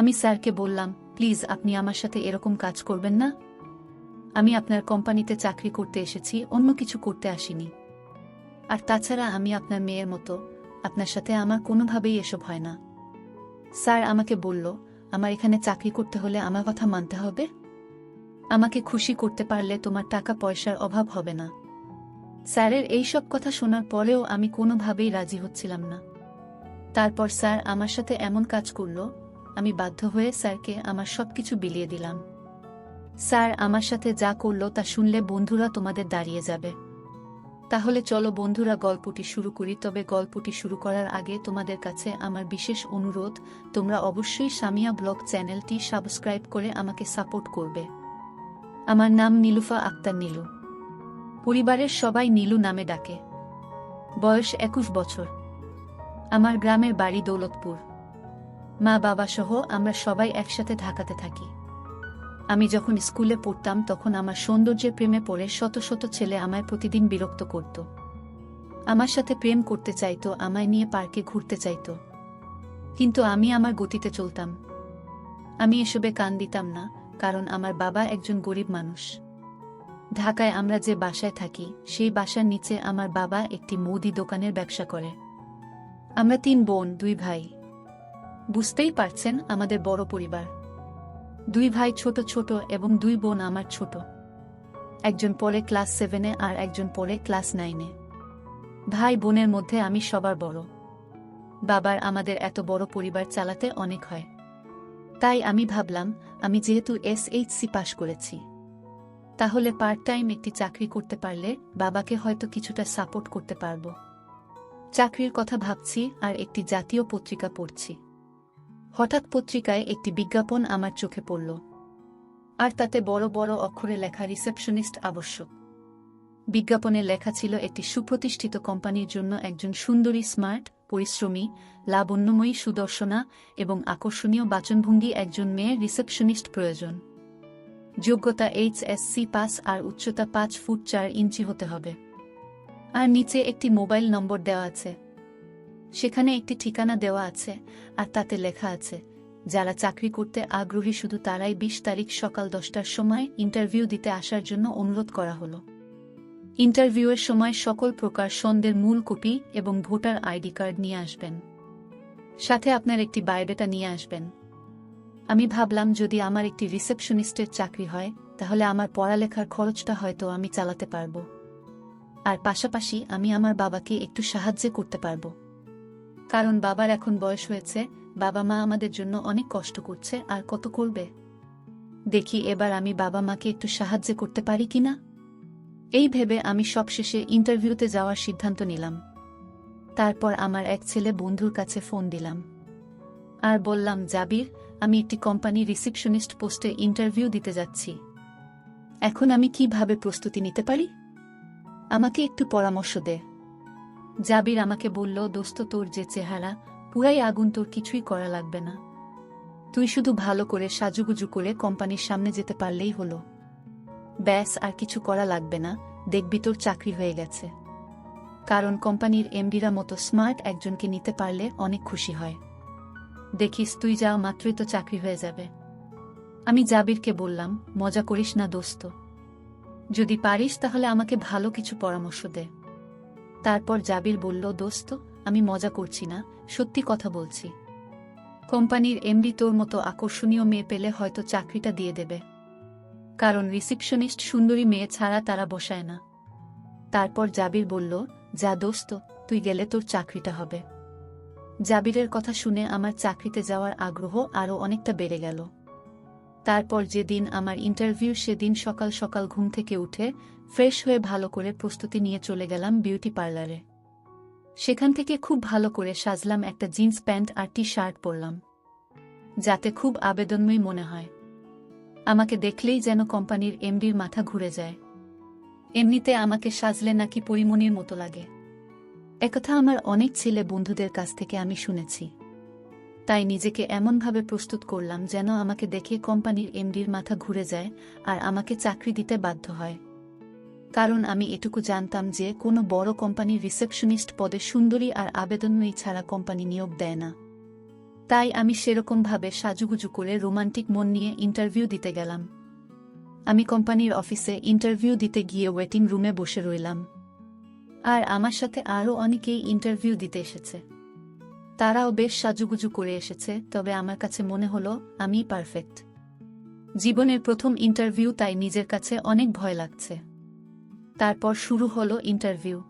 আমি স্যারকে বললাম, প্লিজ আপনি আমার সাথে এরকম কাজ করবেন না। আমি আপনার কোম্পানিতে চাকরি করতে এসেছি, অন্য কিছু করতে আসিনি। আর তাছাড়া আমি আপনার মেয়ের মতো, আপনার সাথে আমার কোনোভাবেই এসব হয় না। স্যার আমাকে বলল, আমার এখানে চাকরি করতে হলে আমার কথা মানতে হবে। আমাকে খুশি করতে পারলে তোমার টাকা পয়সার অভাব হবে না। স্যারের এই সব কথা শোনার পরেও আমি কোনোভাবেই রাজি হচ্ছিলাম না। তারপর স্যার আমার সাথে এমন কাজ করল আমি বাধ্য হয়ে স্যারকে আমার সব কিছু বিলিয়ে দিলাম। স্যার আমার সাথে যা করল তা শুনলে বন্ধুরা তোমাদের দাঁড়িয়ে যাবে। তাহলে চলো বন্ধুরা গল্পটি শুরু করি, তবে গল্পটি শুরু করার আগে তোমাদের কাছে আমার বিশেষ অনুরোধ, তোমরা অবশ্যই সামিয়া ব্লগ চ্যানেলটি সাবস্ক্রাইব করে আমাকে সাপোর্ট করবে। আমার নাম নীলুফা আক্তার নীলু। পরিবারের সবাই নীলু নামে ডাকে। বয়স একুশ বছর। আমার গ্রামের বাড়ি দৌলতপুর। মা বাবা সহ আমরা সবাই একসাথে ঢাকাতে থাকি। আমি যখন স্কুলে পড়তাম তখন আমার সৌন্দর্যের প্রেমে পড়ে শত শত ছেলে আমায় প্রতিদিন বিরক্ত করত। আমার সাথে প্রেম করতে চাইতো, আমায় নিয়ে পার্কে ঘুরতে চাইত। কিন্তু আমি আমার গতিতে চলতাম। আমি এসবে কান দিতাম না, কারণ আমার বাবা একজন গরিব মানুষ। ঢাকায় আমরা যে বাসায় থাকি, সেই বাসার নিচে আমার বাবা একটি মুদি দোকানের ব্যবসা করে। আমরা তিন বোন, দুই ভাই। বুঝতেই পারছেন আমাদের বড় পরিবার। দুই ভাই ছোট ছোট এবং দুই বোন আমার ছোট। একজন পরে ক্লাস সেভেনে আর একজন পরে ক্লাস নাইনে ভাই বোনের মধ্যে আমি সবার বড়। বাবার আমাদের এত বড় পরিবার চালাতে অনেক হয়। তাই আমি ভাবলাম, আমি যেহেতু এসএইচসি পাশ করেছি, তাহলে পার্ট টাইম একটি চাকরি করতে পারলে বাবাকে হয়তো কিছুটা সাপোর্ট করতে পারব। চাকরির কথা ভাবছি আর একটি জাতীয় পত্রিকা পড়ছি। হঠাৎ পত্রিকায় একটি বিজ্ঞাপন আমার চোখে পড়ল। আর তাতে বড় বড় অক্ষরে লেখা রিসেপশনিস্ট আবশ্যক। বিজ্ঞাপনে লেখা ছিল একটি সুপ্রতিষ্ঠিত কোম্পানির জন্য একজন সুন্দরী, স্মার্ট, পরিশ্রমী, লাবণ্যময়ী সুদর্শনা এবং আকর্ষণীয় বাচনভঙ্গি একজন মেয়ের রিসেপশনিস্ট প্রয়োজন। যোগ্যতা এইচএসসি পাস আর উচ্চতা পাঁচ ফুট চার ইঞ্চি হতে হবে। আর নিচে একটি মোবাইল নম্বর দেওয়া আছে। সেখানে একটি ঠিকানা দেওয়া আছে আর তাতে লেখা আছে, যারা চাকরি করতে আগ্রহী শুধু তারাই বিশ তারিখ সকাল দশটার সময় ইন্টারভিউ দিতে আসার জন্য অনুরোধ করা হলো। ইন্টারভিউয়ের সময় সকল প্রকার সন্দের মূল কপি এবং ভোটার আইডি কার্ড নিয়ে আসবেন। সাথে আপনার একটি বায়োডেটা নিয়ে আসবেন। আমি ভাবলাম, যদি আমার একটি রিসেপশনিস্টের চাকরি হয়, তাহলে আমার পড়ালেখার খরচটা হয়তো আমি চালাতে পারব। আর পাশাপাশি আমি আমার বাবাকে একটু সাহায্য করতে পারব। কারণ বাবার এখন বয়স হয়েছে, বাবা মা আমাদের জন্য অনেক কষ্ট করছে, আর কত করবে? দেখি এবার আমি বাবা মাকে একটু সাহায্য করতে পারি কিনা এই ভেবে আমি সবশেষে ইন্টারভিউতে যাওয়ার সিদ্ধান্ত নিলাম। তারপর আমার এক ছেলে বন্ধুর কাছে ফোন দিলাম। আর বললাম, জাবির, আমি একটি কোম্পানি রিসিপশনিস্ট পোস্টে ইন্টারভিউ দিতে যাচ্ছি। এখন আমি কীভাবে প্রস্তুতি নিতে পারি? আমাকে একটু পরামর্শ দে। জাবির আমাকে বলল, দোস্ত, তোর যে চেহারা, পুরাই আগুন, তোর কিছুই করা লাগবে না। তুই শুধু ভালো করে সাজুগুজু করে কোম্পানির সামনে যেতে পারলেই হলো। ব্যাস, আর কিছু করা লাগবে না। দেখবি তোর চাকরি হয়ে গেছে। কারণ কোম্পানির এমডিরা মতো স্মার্ট একজনকে নিতে পারলে অনেক খুশি হয়। দেখিস, তুই যাও মাত্রই তো চাকরি হয়ে যাবে। আমি জাবিরকে বললাম, মজা করিস না, দোস্ত। যদি পারিস, তাহলে আমাকে ভালো কিছু পরামর্শ দে। তারপর জাবির বলল, দোস্ত, আমি মজা করছি না, সত্যি কথা বলছি। কোম্পানির এমডি তোর মতো আকর্ষণীয় মেয়ে পেলে হয়তো চাকরিটা দিয়ে দেবে। কারণ রিসিপশনিস্ট সুন্দরী মেয়ে ছাড়া তারা বসায় না। তারপর জাবির বলল, যা দোস্ত, তুই গেলে তোর চাকরিটা হবে। জাবিরের কথা শুনে আমার চাকরিতে যাওয়ার আগ্রহ আরও অনেকটা বেড়ে গেল। তারপর যেদিন আমার ইন্টারভিউ সেদিন সকাল সকাল ঘুম থেকে উঠে ফ্রেশ হয়ে ভালো করে প্রস্তুতি নিয়ে চলে গেলাম বিউটি পার্লারে। সেখান থেকে খুব ভালো করে সাজলাম একটা জিন্স প্যান্ট আর টি শার্ট পরলাম। যাতে খুব আবেদনময় মনে হয়। আমাকে দেখলেই যেন কোম্পানির এমডির মাথা ঘুরে যায়। এমনিতে আমাকে সাজলে নাকি পরিমণির মতো লাগে। একথা আমার অনেক ছেলে বন্ধুদের কাছ থেকে আমি শুনেছি। তাই নিজেকে এমনভাবে প্রস্তুত করলাম যেন আমাকে দেখে কোম্পানির এমডির মাথা ঘুরে যায় আর আমাকে চাকরি দিতে বাধ্য হয়। কারণ আমি এটুকু জানতাম যে কোনো বড় কোম্পানির রিসেপশনিস্ট পদে সুন্দরী আর আবেদনময়ী ছাড়া কোম্পানি নিয়োগ দেয় না। তাই আমি সেরকমভাবে সাজুগুজু করে রোমান্টিক মন নিয়ে ইন্টারভিউ দিতে গেলাম। আমি কোম্পানির অফিসে ইন্টারভিউ দিতে গিয়ে ওয়েটিং রুমে বসে রইলাম। আর আমার সাথে আরও অনেকেই ইন্টারভিউ দিতে এসেছে। তারাও বেশ সাজুগুজু করে এসেছে, তবে আমার কাছে মনে হলো, আমিই পারফেক্ট। জীবনের প্রথম ইন্টারভিউ তাই নিজের কাছে অনেক ভয় লাগছে। তারপর শুরু হলো ইন্টারভিউ।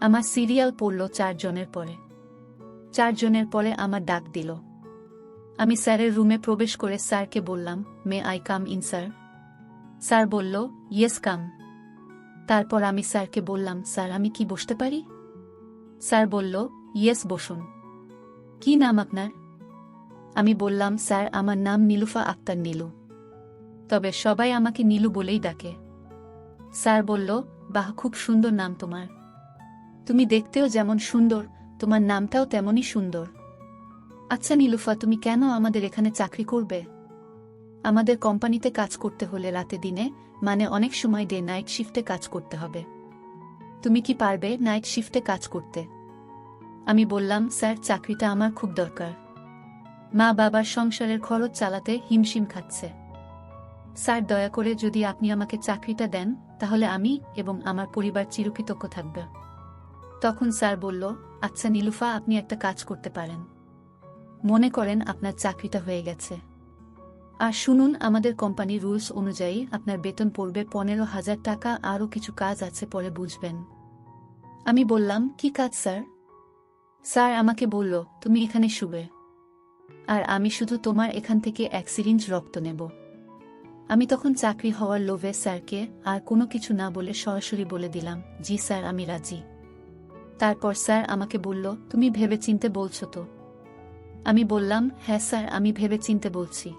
আমার সিরিয়াল পড়ল চারজনের পরে। চারজনের পরে আমার ডাক দিল। আমি স্যারের রুমে প্রবেশ করে স্যারকে বললাম, may I come in, sir? Sir বলল, ইয়েস, কাম। তারপর আমি স্যারকে বললাম, স্যার, আমি কি বসতে পারি? স্যার বলল, ইয়েস, বসুন। কি নাম আপনার? আমি বললাম, স্যার, আমার নাম নীলুফা আক্তার নীলু। তবে সবাই আমাকে নীলু বলেই ডাকে। স্যার বলল, বাহ, খুব সুন্দর নাম তোমার। তুমি দেখতেও যেমন সুন্দর, তোমার নামটাও তেমনই সুন্দর। আচ্ছা নীলুফা, তুমি কেন আমাদের এখানে চাকরি করবে? আমাদের কোম্পানিতে কাজ করতে হলে রাতে দিনে মানে অনেক সময় ডে নাইট শিফটে কাজ করতে হবে। তুমি কি পারবে নাইট শিফটে কাজ করতে? আমি বললাম, স্যার, চাকরিটা আমার খুব দরকার। মা বাবার সংসারের খরচ চালাতে হিমশিম খাচ্ছে। স্যার, দয়া করে যদি আপনি আমাকে চাকরিটা দেন, তাহলে আমি এবং আমার পরিবার চিরকৃতজ্ঞ থাকবে। তখন স্যার বলল আচ্ছা নীলুফা, আপনি একটা কাজ করতে পারেন। মনে করেন আপনার চাকরিটা হয়ে গেছে। আর শুনুন, আমাদের কোম্পানির রুলস অনুযায়ী আপনার বেতন পড়বে পনেরো হাজার টাকা, আরও কিছু কাজ আছে পরে বুঝবেন। আমি বললাম, কি কাজ, স্যার? স্যার আমাকে বলল, তুমি এখানে শুবে। আর আমি শুধু তোমার এখান থেকে এক সিরিঞ্জ রক্ত নেব। আমি তখন চাকরি হওয়ার লোভে স্যারকে আর কোনো কিছু না বলে সরাসরি বলে দিলাম, জি স্যার, আমি রাজি। তারপর স্যার আমাকে বলল, তুমি ভেবে চিনতে বলছো তো? আমি বললাম হ্যাঁ স্যার, আমি ভেবে চিনতে বলছি।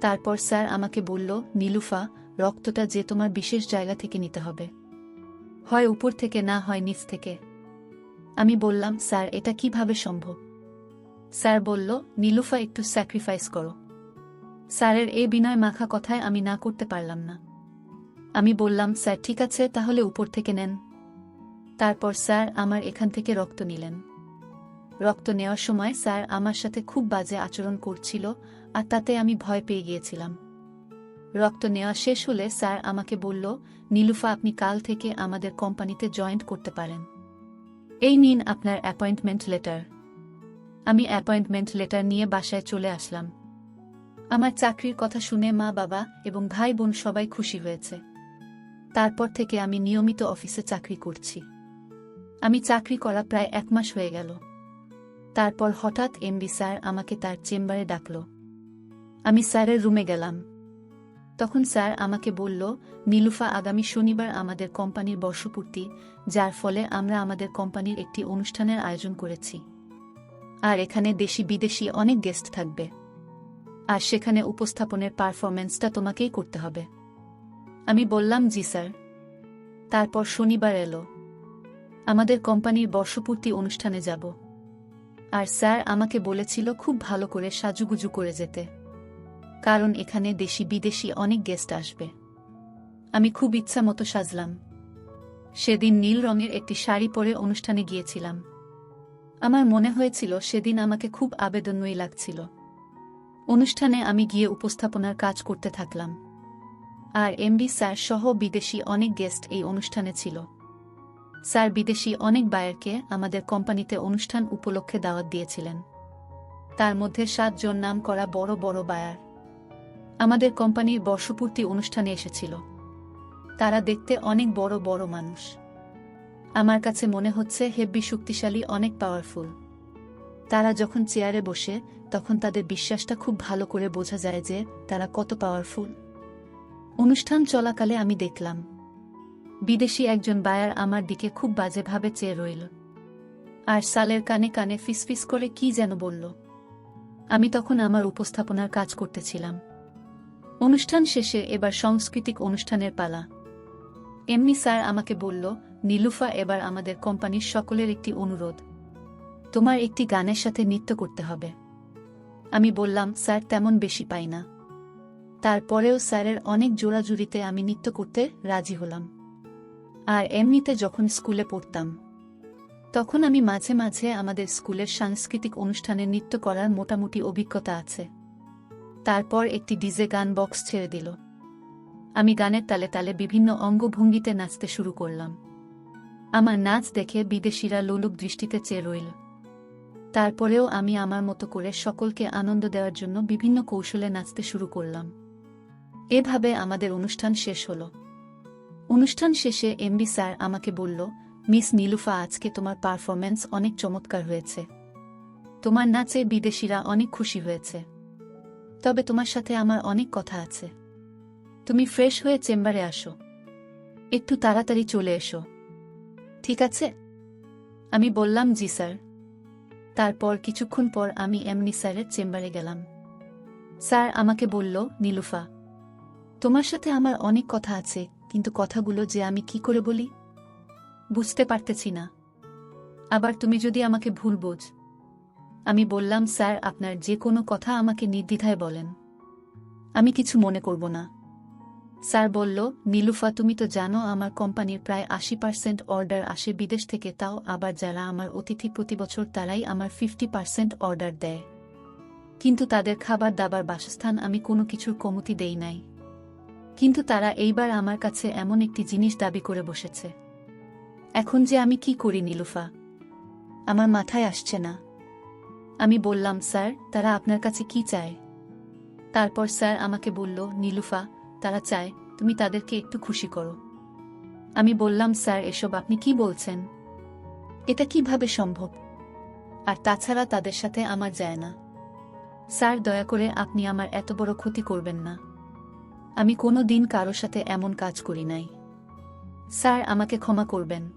তারপর স্যার আমাকে বলল, নীলুফা, রক্তটা যে তোমার বিশেষ জায়গা থেকে নিতে হবে। হয় উপর থেকে না হয় নিচ থেকে। আমি বললাম, স্যার, এটা কীভাবে সম্ভব? স্যার বলল, নীলুফা, একটু স্যাক্রিফাইস করো। স্যারের এ বিনয় মাখা কথায় আমি না করতে পারলাম না। আমি বললাম, স্যার, ঠিক আছে, তাহলে উপর থেকে নেন। তারপর স্যার আমার এখান থেকে রক্ত নিলেন। রক্ত নেওয়ার সময় স্যার আমার সাথে খুব বাজে আচরণ করছিল, আর তাতে আমি ভয় পেয়ে গিয়েছিলাম। রক্ত নেওয়া শেষ হলে স্যার আমাকে বলল, নীলুফা, আপনি কাল থেকে আমাদের কোম্পানিতে জয়েন্ট করতে পারেন। এই নিন আপনার অ্যাপয়েন্টমেন্ট লেটার। আমি অ্যাপয়েন্টমেন্ট লেটার নিয়ে বাসায় চলে আসলাম। আমার চাকরির কথা শুনে মা, বাবা এবং ভাই বোন সবাই খুশি হয়েছে। তারপর থেকে আমি নিয়মিত অফিসে চাকরি করছি। আমি চাকরি করা প্রায় এক মাস হয়ে গেল। তারপর হঠাৎ এমবি স্যার আমাকে তার চেম্বারে ডাকল। আমি স্যারের রুমে গেলাম। তখন স্যার আমাকে বলল নীলুফা আগামী শনিবার আমাদের কোম্পানির বর্ষপূর্তি, যার ফলে আমরা আমাদের কোম্পানির একটি অনুষ্ঠানের আয়োজন করেছি। আর এখানে দেশি বিদেশি অনেক গেস্ট থাকবে। আর সেখানে উপস্থাপনের পারফরমেন্সটা তোমাকেই করতে হবে। আমি বললাম, জি, স্যার। তারপর শনিবার এলো। আমাদের কোম্পানির বর্ষপূর্তি অনুষ্ঠানে যাব। আর স্যার আমাকে বলেছিল, খুব ভালো করে সাজুগুজু করে যেতে। কারণ এখানে দেশি বিদেশি অনেক গেস্ট আসবে। আমি খুব ইচ্ছা মতো সাজলাম। সেদিন নীল রঙের একটি শাড়ি পরে অনুষ্ঠানে গিয়েছিলাম। আমার মনে হয়েছিল সেদিন আমাকে খুব আবেদনময়ী লাগছিল। অনুষ্ঠানে আমি গিয়ে উপস্থাপনার কাজ করতে থাকলাম। আর এমবি স্যার সহ বিদেশি অনেক গেস্ট এই অনুষ্ঠানে ছিল। স্যার বিদেশি অনেক বায়ারকে আমাদের কোম্পানিতে অনুষ্ঠান উপলক্ষে দাওয়াত দিয়েছিলেন। তার মধ্যে সাতজন নাম করা বড় বড় বায়ার। আমাদের কোম্পানির বর্ষপূর্তি অনুষ্ঠানে এসেছিল। তারা দেখতে অনেক বড় বড় মানুষ। আমার কাছে মনে হচ্ছে হেব্বি শক্তিশালী, অনেক পাওয়ারফুল তারা যখন চেয়ারে বসে, তখন তাদের বিশ্বাসটা খুব ভালো করে বোঝা যায় যে তারা কত পাওয়ারফুল অনুষ্ঠান চলাকালে আমি দেখলাম, বিদেশি একজন বায়ার আমার দিকে খুব বাজেভাবে চেয়ে রইল। আর সালের কানে কানে ফিসফিস করে কি যেন বলল। আমি তখন আমার উপস্থাপনার কাজ করতেছিলাম। অনুষ্ঠান শেষে এবার সাংস্কৃতিক অনুষ্ঠানের পালা। এমনি স্যার আমাকে বলল, নীলুফা এবার আমাদের কোম্পানির সকলের একটি অনুরোধ। তোমার একটি গানের সাথে নৃত্য করতে হবে। আমি বললাম, স্যার তেমন বেশি পাই না। তারপরেও স্যারের অনেক জোড়াজুড়িতে আমি নৃত্য করতে রাজি হলাম। আর এমনিতে যখন স্কুলে পড়তাম, তখন আমি মাঝে মাঝে আমাদের স্কুলের সাংস্কৃতিক অনুষ্ঠানে নৃত্য করার মোটামুটি অভিজ্ঞতা আছে। তারপর একটি ডিজে গান বক্স ছেড়ে দিল। আমি গানের তালে তালে বিভিন্ন অঙ্গভঙ্গিতে নাচতে শুরু করলাম। আমার নাচ দেখে বিদেশিরা লোলুক দৃষ্টিতে চেয়ে রইল। তারপরেও আমি আমার মতো করে সকলকে আনন্দ দেওয়ার জন্য বিভিন্ন কৌশলে নাচতে শুরু করলাম। এভাবে আমাদের অনুষ্ঠান শেষ হল। অনুষ্ঠান শেষে এমবি স্যার আমাকে বলল, মিস নীলুফা, আজকে তোমার পারফরম্যান্স অনেক চমৎকার হয়েছে। তোমার নাচে বিদেশিরা অনেক খুশি হয়েছে। তবে তোমার সাথে আমার অনেক কথা আছে। তুমি ফ্রেশ হয়ে চেম্বারে আসো। একটু তাড়াতাড়ি চলে এসো। ঠিক আছে? আমি বললাম, জি, স্যার। তারপর কিছুক্ষণ পর আমি এমনি স্যারের চেম্বারে গেলাম। স্যার আমাকে বলল, নীলুফা, তোমার সাথে আমার অনেক কথা আছে, কিন্তু কথাগুলো যে আমি কি করে বলি? বুঝতে পারতেছি না। আবার তুমি যদি আমাকে ভুল বোঝ আমি বললাম, স্যার, আপনার যে কোনো কথা আমাকে নির্দ্বিধায় বলেন। আমি কিছু মনে করব না। স্যার বলল, নীলুফা, তুমি তো জানো, আমার কোম্পানির প্রায় আশি পার্সেন্ট অর্ডার আসে বিদেশ থেকে, তাও আবার যারা আমার অতিথি প্রতি বছর, তারাই আমার ফিফটি পার্সেন্ট অর্ডার দেয়। কিন্তু তাদের খাবার দাবার বাসস্থান আমি কোনো কিছুর কমতি দেই নাই। কিন্তু তারা এইবার আমার কাছে এমন একটি জিনিস দাবি করে বসেছে। এখন যে আমি কি করি, নীলুফা? আমার মাথায় আসছে না। আমি বললাম, স্যার, তারা আপনার কাছে কি চায়? তারপর স্যার আমাকে বলল, নীলুফা, তারা চায় তুমি তাদেরকে একটু খুশি করো। আমি বললাম, স্যার, এসব আপনি কি বলছেন? এটা কীভাবে সম্ভব? আর তাছাড়া তাদের সাথে আমার যায় না। স্যার, দয়া করে আপনি আমার এত বড় ক্ষতি করবেন না। আমি কোনো দিন কারও সাথে এমন কাজ করি নাই। স্যার, আমাকে ক্ষমা করবেন।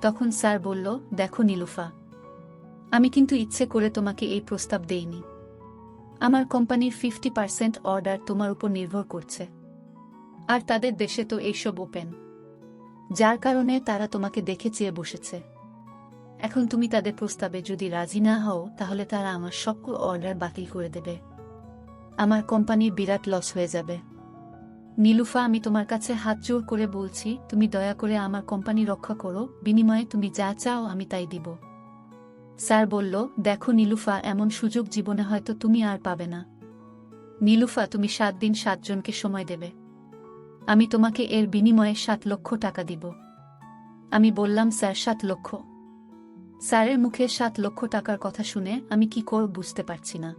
তখন স্যার বলল, দেখো নীলুফা আমি কিন্তু ইচ্ছে করে তোমাকে এই প্রস্তাব দেইনি। আমার কোম্পানির ফিফটি পার্সেন্ট অর্ডার তোমার উপর নির্ভর করছে। আর তাদের দেশে তো এইসব ওপেন। যার কারণে তারা তোমাকে দেখে চেয়ে বসেছে। এখন তুমি তাদের প্রস্তাবে যদি রাজি না হও, তাহলে তারা আমার সকল অর্ডার বাতিল করে দেবে। আমার কোম্পানির বিরাট লস হয়ে যাবে। নীলুফা, আমি তোমার কাছে হাত জোর করে বলছি, তুমি দয়া করে আমার কোম্পানি রক্ষা করো, বিনিময়ে তুমি যা চাও আমি তাই দিব। স্যার বলল, দেখো নীলুফা, এমন সুযোগ জীবনে হয়তো তুমি আর পাবে না। নীলুফা, তুমি সাত দিন সাতজনকে সময় দেবে। আমি তোমাকে এর বিনিময়ে সাত লক্ষ টাকা দিব। আমি বললাম, স্যার, সাত লক্ষ। স্যারের মুখে সাত লক্ষ টাকার কথা শুনে আমি কি করব বুঝতে পারছি না।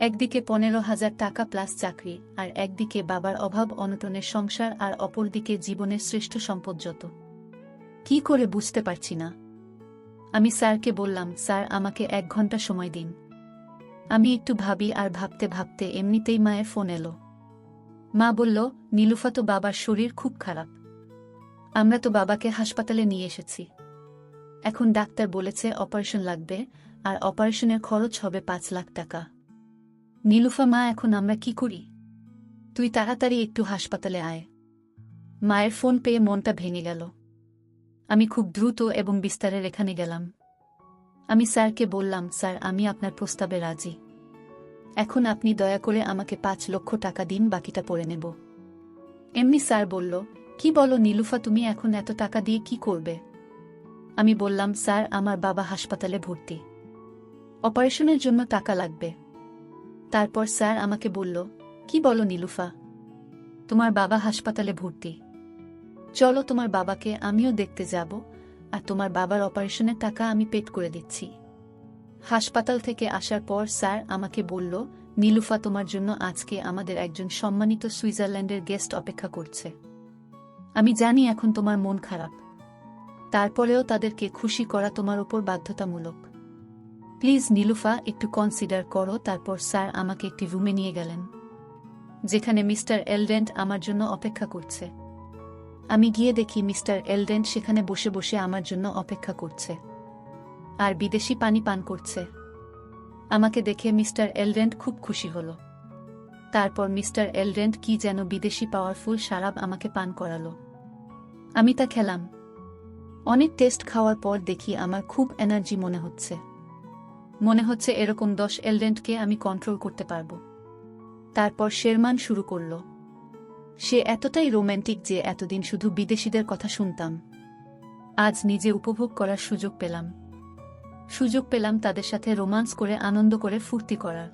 একদিকে পনেরো হাজার টাকা প্লাস চাকরি, আর একদিকে বাবার অভাব, অনটনের সংসার, আর অপরদিকে জীবনের শ্রেষ্ঠ সম্পদ যত। কি করে বুঝতে পারছি না। আমি স্যারকে বললাম, স্যার, আমাকে এক ঘণ্টা সময় দিন। আমি একটু ভাবি আর ভাবতে ভাবতে এমনিতেই মায়ের ফোন এলো। মা বলল, নীলুফা তো বাবার শরীর খুব খারাপ। আমরা তো বাবাকে হাসপাতালে নিয়ে এসেছি। এখন ডাক্তার বলেছে অপারেশন লাগবে আর অপারেশনের খরচ হবে পাঁচ লাখ টাকা। নীলুফা, মা, এখন আমরা কি করি? তুই তাড়াতাড়ি একটু হাসপাতালে আয়। মায়ের ফোন পেয়ে মনটা ভেঙে গেল। আমি খুব দ্রুত এবং বিস্তারের এখানে গেলাম। আমি স্যারকে বললাম, স্যার, আমি আপনার প্রস্তাবে রাজি। এখন আপনি দয়া করে আমাকে পাঁচ লক্ষ টাকা দিন, বাকিটা পড়ে নেব। এমনি স্যার বলল, কি বলো নীলুফা, তুমি এখন এত টাকা দিয়ে কি করবে? আমি বললাম, স্যার, আমার বাবা হাসপাতালে ভর্তি। অপারেশনের জন্য টাকা লাগবে। তারপর স্যার আমাকে বলল, কি বলো নীলুফা, তোমার বাবা হাসপাতালে ভর্তি। চলো তোমার বাবাকে আমিও দেখতে যাব, আর তোমার বাবার অপারেশনের টাকা আমি পেড করে দিচ্ছি। হাসপাতাল থেকে আসার পর স্যার আমাকে বলল, নীলুফা তোমার জন্য আজকে আমাদের একজন সম্মানিত সুইজারল্যান্ডের গেস্ট অপেক্ষা করছে। আমি জানি এখন তোমার মন খারাপ। তারপরেও তাদেরকে খুশি করা তোমার ওপর বাধ্যতামূলক। প্লিজ নীলুফা, একটু কনসিডার করো, তারপর স্যার আমাকে একটি রুমে নিয়ে গেলেন, যেখানে মিস্টার এলডেন্ট আমার জন্য অপেক্ষা করছে। আমি গিয়ে দেখি মিস্টার এলডেন্ট সেখানে বসে বসে আমার জন্য অপেক্ষা করছে। আর বিদেশি পানি পান করছে। আমাকে দেখে মিস্টার এলডেন্ট খুব খুশি হল। তারপর মিস্টার এলডেন্ট কি যেন বিদেশি পাওয়ারফুল সারাব আমাকে পান করালো। আমি তা খেলাম। অনেক টেস্ট খাওয়ার পর দেখি আমার খুব এনার্জি মনে হচ্ছে। মনে হচ্ছে এরকম দশ এলডেন্টকে আমি কন্ট্রোল করতে পারব। তারপর শেরমান শুরু করল। সে এতটাই রোম্যান্টিক যে এতদিন শুধু বিদেশিদের কথা শুনতাম। আজ নিজে উপভোগ করার সুযোগ পেলাম। সুযোগ পেলাম তাদের সাথে রোমান্স করে আনন্দ করে ফুর্তি করার।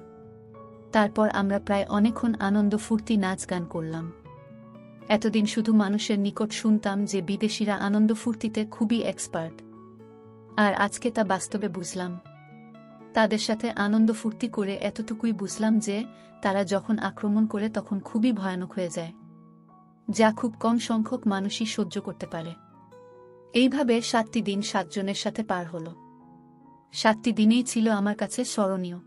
তারপর আমরা প্রায় অনেকক্ষণ আনন্দ, ফুর্তি, নাচ, গান করলাম। এতদিন শুধু মানুষের নিকট শুনতাম যে বিদেশিরা আনন্দ, ফুর্তিতে খুবই এক্সপার্ট আর আজকে তা বাস্তবে বুঝলাম। তাদের সাথে আনন্দ, ফুর্তি করে এতটুকুই বুঝলাম যে তারা যখন আক্রমণ করে তখন খুবই ভয়ানক হয়ে যায়। যা খুব কম সংখ্যক মানুষই সহ্য করতে পারে। এইভাবে সাতটি দিন সাতজনের সাথে পার হলো। সাতটি দিনেই ছিল আমার কাছে স্মরণীয়।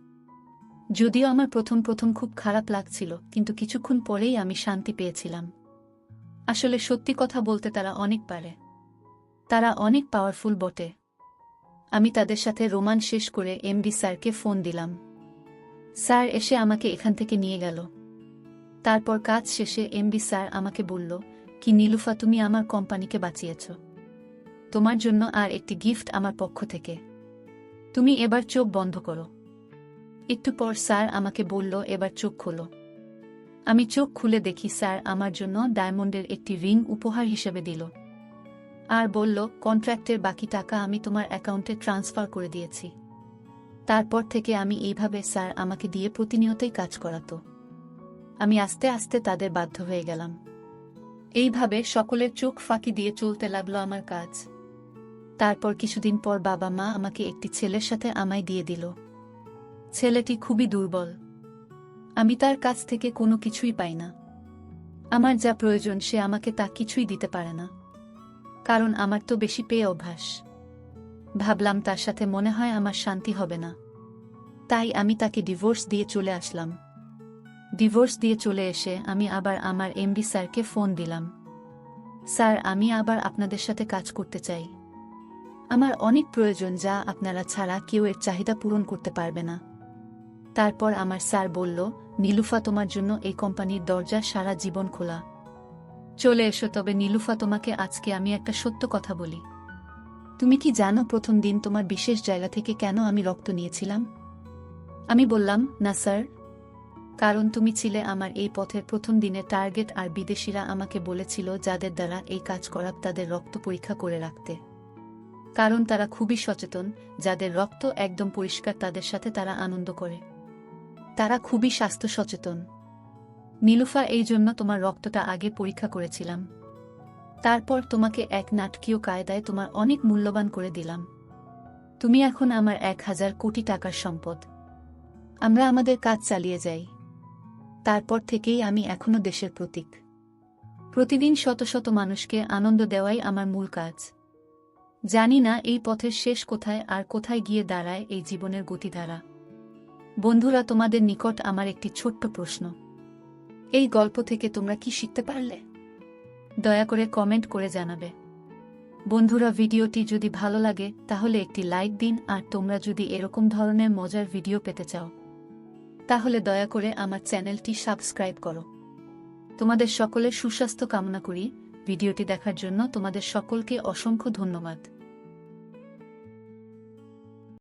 যদিও আমার প্রথম প্রথম খুব খারাপ লাগছিল, কিন্তু কিছুক্ষণ পরেই আমি শান্তি পেয়েছিলাম। আসলে সত্যি কথা বলতে তারা অনেক পারে। তারা অনেক পাওয়ারফুল বটে। আমি তাদের সাথে রোমান শেষ করে এমডি স্যারকে ফোন দিলাম। স্যার এসে আমাকে এখান থেকে নিয়ে গেল। তারপর কাজ শেষে এমবি স্যার আমাকে বলল, কি নীলুফা, তুমি আমার কোম্পানিকে বাঁচিয়েছ। তোমার জন্য আর একটি গিফট আমার পক্ষ থেকে। তুমি এবার চোখ বন্ধ করো। একটু পর স্যার আমাকে বলল, এবার চোখ খোলো। আমি চোখ খুলে দেখি স্যার আমার জন্য ডায়মন্ডের একটি রিং উপহার হিসেবে দিল। আর বলল, কন্ট্রাক্টের বাকি টাকা আমি তোমার অ্যাকাউন্টে ট্রান্সফার করে দিয়েছি। তারপর থেকে আমি এইভাবে স্যার আমাকে দিয়ে প্রতিনিয়তই কাজ করাতো। আমি আস্তে আস্তে তাদের বাধ্য হয়ে গেলাম। এইভাবে সকলের চোখ ফাঁকি দিয়ে চলতে লাগল আমার কাজ। তারপর কিছুদিন পর বাবা মা আমাকে একটি ছেলের সাথে আমায় দিয়ে দিল। ছেলেটি খুবই দুর্বল। আমি তার কাছ থেকে কোনো কিছুই পাই না। আমার যা প্রয়োজন সে আমাকে তা কিছুই দিতে পারে না। কারণ আমার তো বেশি পেয়ে অভ্যাস। ভাবলাম তার সাথে মনে হয় আমার শান্তি হবে না। তাই আমি তাকে ডিভোর্স দিয়ে চলে আসলাম। ডিভোর্স দিয়ে চলে এসে আমি আবার আমার এমডি স্যারকে ফোন দিলাম। স্যার, আমি আবার আপনাদের সাথে কাজ করতে চাই। আমার অনেক প্রয়োজন যা আপনারা ছাড়া কেউ এর চাহিদা পূরণ করতে পারবে না। তারপর আমার স্যার বলল, নীলুফা তোমার জন্য এই কোম্পানির দরজা সারা জীবন খোলা। চলে এসো, তবে নীলুফা তোমাকে আজকে আমি একটা সত্য কথা বলি। তুমি কি জানো প্রথম দিন তোমার বিশেষ জায়গা থেকে কেন আমি রক্ত নিয়েছিলাম? আমি বললাম, না, স্যার কারণ তুমি ছিলে আমার এই পথের প্রথম দিনে টার্গেট আর বিদেশিরা আমাকে বলেছিল যাদের দ্বারা এই কাজ করা তাদের রক্ত পরীক্ষা করে রাখতে। কারণ তারা খুবই সচেতন, যাদের রক্ত একদম পরিষ্কার তাদের সাথে তারা আনন্দ করে। তারা খুবই স্বাস্থ্য সচেতন। নীলুফা, এই জন্য তোমার রক্তটা আগে পরীক্ষা করেছিলাম। তারপর তোমাকে এক নাটকীয় কায়দায় তোমার অনেক মূল্যবান করে দিলাম। তুমি এখন আমার এক হাজার কোটি টাকার সম্পদ। আমরা আমাদের কাজ চালিয়ে যাই। তারপর থেকেই আমি এখনও দেশের প্রতীক। প্রতিদিন শত শত মানুষকে আনন্দ দেওয়াই আমার মূল কাজ। জানি না এই পথের শেষ কোথায় আর কোথায় গিয়ে দাঁড়ায় এই জীবনের গতিধারা। বন্ধুরা, তোমাদের নিকট আমার একটি ছোট্ট প্রশ্ন। এই গল্প থেকে তোমরা কি শিখতে পারলে? দয়া করে কমেন্ট করে জানাবে। বন্ধুরা, ভিডিওটি যদি ভালো লাগে, তাহলে একটি লাইক দিন আর তোমরা যদি এরকম ধরনের মজার ভিডিও পেতে চাও। তাহলে দয়া করে আমার চ্যানেলটি সাবস্ক্রাইব করো। তোমাদের সকলের সুস্বাস্থ্য কামনা করি। ভিডিওটি দেখার জন্য তোমাদের সকলকে অসংখ্য ধন্যবাদ।